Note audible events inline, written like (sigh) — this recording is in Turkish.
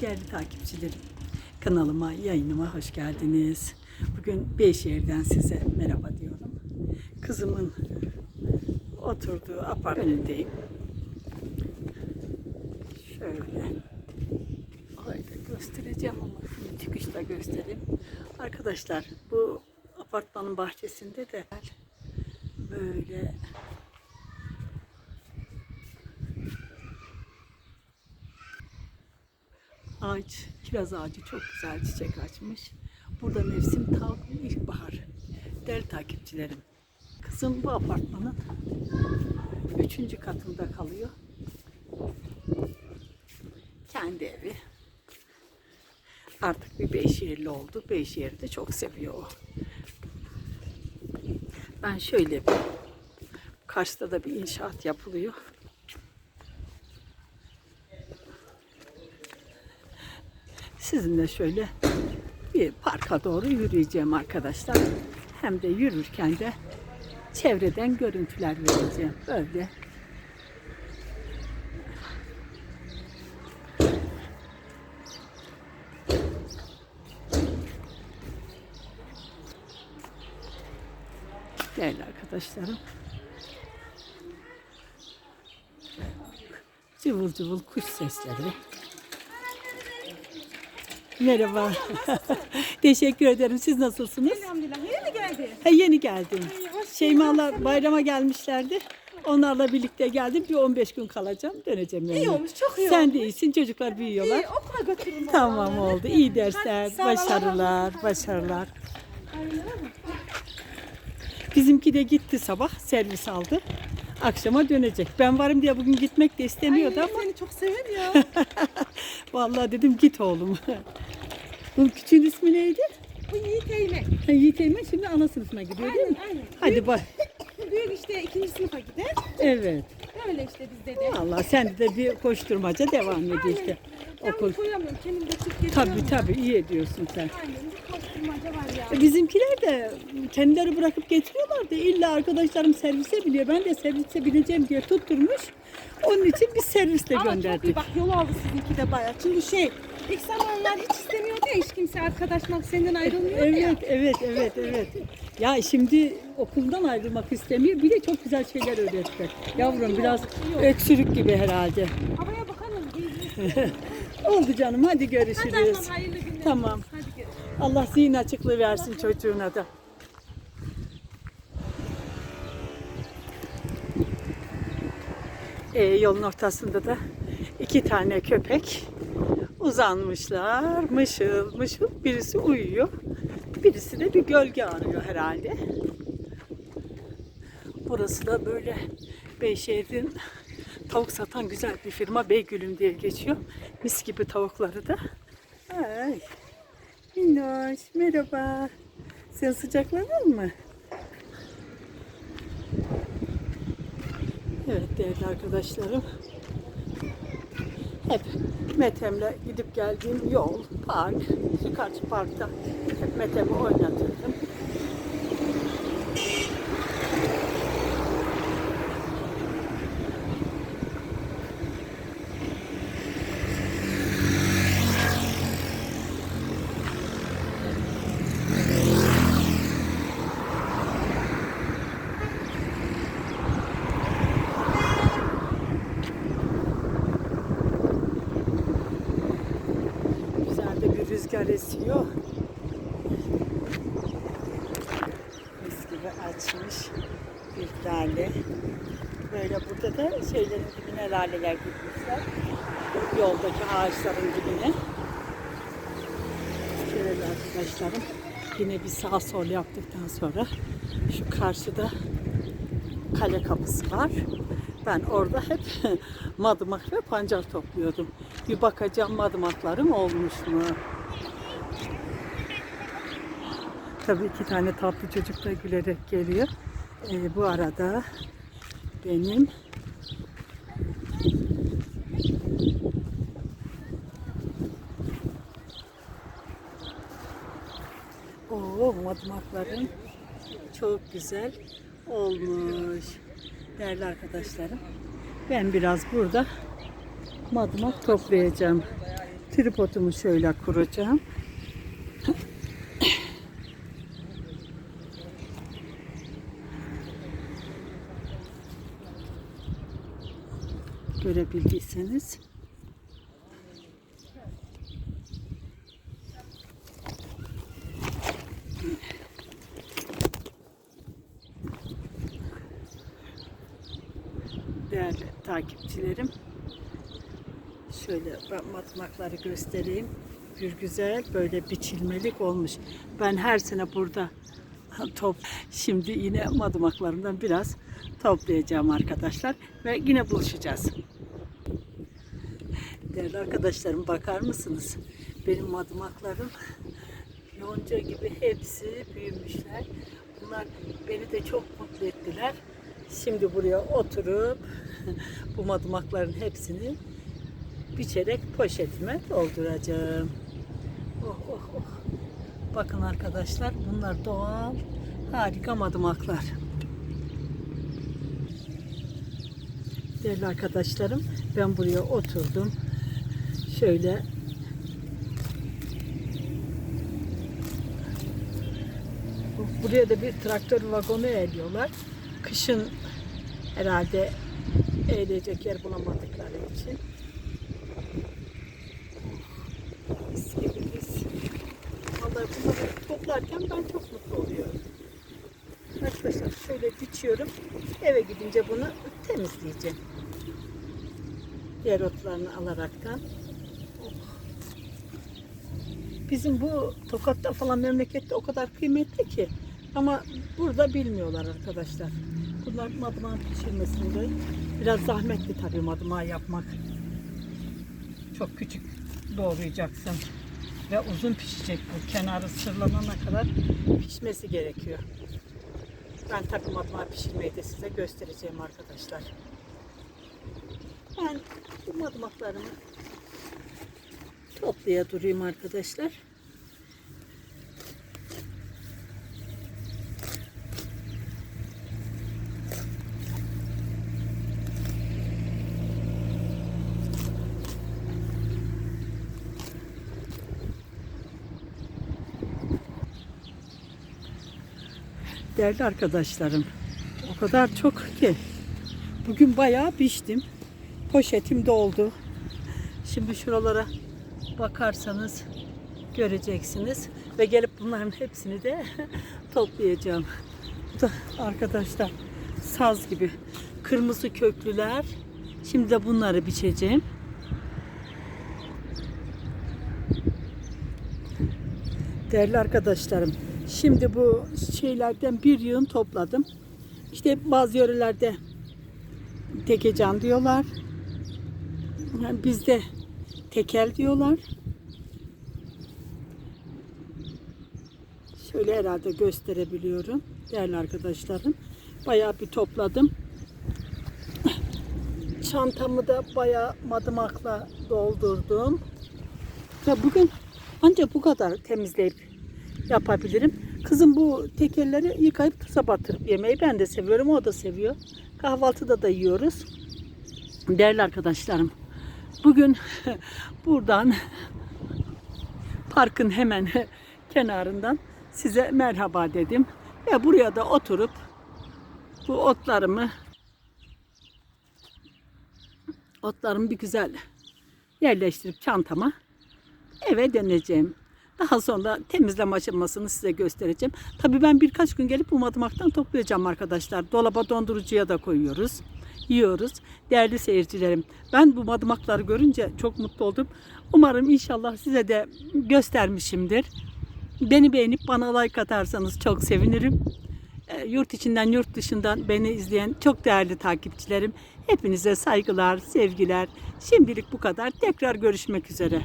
Değerli takipçilerim, kanalıma, yayınıma hoş geldiniz. Bugün Beyşehir'den size merhaba diyorum. Kızımın oturduğu apart. Şöyle. Haydi göstereceğim ama şimdi çıkışta göstereyim. Arkadaşlar bu apartmanın bahçesinde de böyle kiraz ağacı çok güzel çiçek açmış. Burada mevsim tam ilkbahar. Değerli takipçilerim, kızım bu apartmanın üçüncü katında kalıyor. Kendi evi. Artık bir Beyşehirli oldu. Beyşehir'i de çok seviyor o. Ben şöyle bir karşıda da bir inşaat yapılıyor. Sizinle şöyle bir parka doğru yürüyeceğim arkadaşlar. Hem de yürürken de çevreden görüntüler vereceğim. Böyle. Değerli arkadaşlarım. Cıvıl cıvıl kuş sesleri. Merhaba. (laughs) Teşekkür ederim. Siz nasılsınız? Elhamdülillah. Yeni mi geldi? Ha, yeni geldim. Şeymalar bayrama gelmişlerdi. Onlarla birlikte geldim. Bir 15 gün kalacağım. Döneceğim yani. İyi olmuş, çok iyi Sen de iyisin. Çocuklar büyüyorlar. İyi, okula götürün. Tamam oldu. İyi dersler. Hadi, Başarılar. Başarılar. Bizimki de gitti sabah. Servis aldı. Akşama dönecek. Ben varım diye bugün gitmek de istemiyordu ama Seni çok sever ya. (laughs) vallahi dedim git oğlum. Bu küçüğün ismi neydi? Bu Yiğit Eymen. Ha, Yiğit Eymen şimdi ana sınıfına gidiyor değil mi? Aynen aynen. Hadi bak. (laughs) Büyük işte ikinci sınıfa gider. Evet. Öyle işte bizde de. Allah sen de bir koşturmaca devam ediyor işte. Ben Okul. koyamıyorum. Kendim de. Tabii tabii iyi ediyorsun sen. Aynen koşturmaca var ya. Bizimkiler de kendileri bırakıp getiriyorlar da illa arkadaşlarım servise biliyor. Ben de servise bineceğim diye tutturmuş. Onun için biz servisle Ama çok iyi gönderdik. bak yol aldı sizinki de bayağı. Çünkü şey ilk zamanlar hiç istemiyordu ya hiç kimse arkadaşmak senden ayrılmıyordu ya. Evet, evet, evet, evet. Ya şimdi okuldan ayrılmak istemiyor. Bir de çok güzel şeyler öğretti. Yavrum biraz öksürük gibi herhalde. Havaya bakalım. (laughs) Oldu canım hadi Hadi görüşürüz. ablam hayırlı günler. Tamam. Allah zihin açıklığı versin çocuğuna da. Ee, yolun ortasında da iki tane köpek uzanmışlar. Mışıl mışıl. Birisi uyuyor. Birisi de bir gölge arıyor herhalde. Burası da böyle Beyşehir'in tavuk satan güzel bir firma. Beygül'üm diye geçiyor. Mis gibi tavukları da. Ay. Minnoş, merhaba. Sen sıcakladın mı? Evet değerli arkadaşlarım. Hep Metem'le gidip geldiğim yol, park, karşı parkta hep Metem'i oynatırdım. Güzel de bir rüzgar esiyor. Mis gibi açmış bir lale. Böyle burada da şeylerin dibine laleler gitmişler. Yoldaki ağaçların dibine. Şöyle arkadaşlarım yine bir sağ sol yaptıktan sonra şu karşıda kale kapısı var. Ben orada hep (laughs) madımak ve pancar topluyordum. Bir bakacağım madımaklarım olmuş mu? Tabii iki tane tatlı çocuk da gülerek geliyor. Ee, bu arada benim Oo, madımaklarım çok güzel olmuş. Değerli arkadaşlarım. Ben biraz burada madımak toplayacağım. tripodumu şöyle kuracağım. Görebildiyseniz. Değerli takipçilerim. Şöyle matmakları göstereyim. Bir güzel böyle biçilmelik olmuş. Ben her sene burada (laughs) top şimdi yine madımaklarımdan biraz toplayacağım arkadaşlar ve yine buluşacağız. Değerli arkadaşlarım bakar mısınız? Benim madımaklarım yonca gibi hepsi büyümüşler. Bunlar beni de çok mutlu ettiler. Şimdi buraya oturup bu madımakların hepsini biçerek poşetime dolduracağım. Oh oh oh. Bakın arkadaşlar bunlar doğal harika madımaklar. Değerli arkadaşlarım ben buraya oturdum. Şöyle Buraya da bir traktör vagonu eğliyorlar. Kışın herhalde eğilecek yer bulamadıkları için. Mis gibi mis. Vallahi bunları toplarken ben çok mutlu oluyorum. Arkadaşlar şöyle biçiyorum. Eve gidince bunu temizleyeceğim. Diğer otlarını alaraktan. Oh. Bizim bu Tokat'ta falan memlekette o kadar kıymetli ki. Ama burada bilmiyorlar arkadaşlar. Bunlar madımağın pişirmesinde biraz zahmetli tabii madımağı yapmak. Çok küçük doğrayacaksın. Ve uzun pişecek bu. Kenarı sırlanana kadar pişmesi gerekiyor. Ben tabii madımağı pişirmeyi de size göstereceğim arkadaşlar. Ben bu madımaklarımı toplaya durayım arkadaşlar. Değerli arkadaşlarım, o kadar çok ki bugün bayağı biçtim. Poşetim doldu. Şimdi şuralara bakarsanız göreceksiniz ve gelip bunların hepsini de (laughs) toplayacağım. Bu da arkadaşlar saz gibi kırmızı köklüler. Şimdi de bunları biçeceğim. Değerli arkadaşlarım, şimdi bu şeylerden bir yığın topladım. İşte bazı yörelerde tekecan diyorlar. Yani bizde tekel diyorlar. Şöyle herhalde gösterebiliyorum değerli arkadaşlarım. Bayağı bir topladım. Çantamı da bayağı madımakla doldurdum. Ve bugün ancak bu kadar temizleyip yapabilirim. Kızım bu tekerleri yıkayıp tuza batırıp yemeyi ben de seviyorum. O da seviyor. Kahvaltıda da yiyoruz. Değerli arkadaşlarım. Bugün (laughs) buradan parkın hemen (laughs) kenarından size merhaba dedim. Ve buraya da oturup bu otlarımı otlarımı bir güzel yerleştirip çantama eve döneceğim. Daha sonra temizleme aşamasını size göstereceğim. Tabii ben birkaç gün gelip bu madımaktan toplayacağım arkadaşlar. Dolaba dondurucuya da koyuyoruz. Yiyoruz. Değerli seyircilerim ben bu madımakları görünce çok mutlu oldum. Umarım inşallah size de göstermişimdir. Beni beğenip bana like atarsanız çok sevinirim. E, Yurt içinden yurt dışından beni izleyen çok değerli takipçilerim. Hepinize saygılar, sevgiler. Şimdilik bu kadar. Tekrar görüşmek üzere.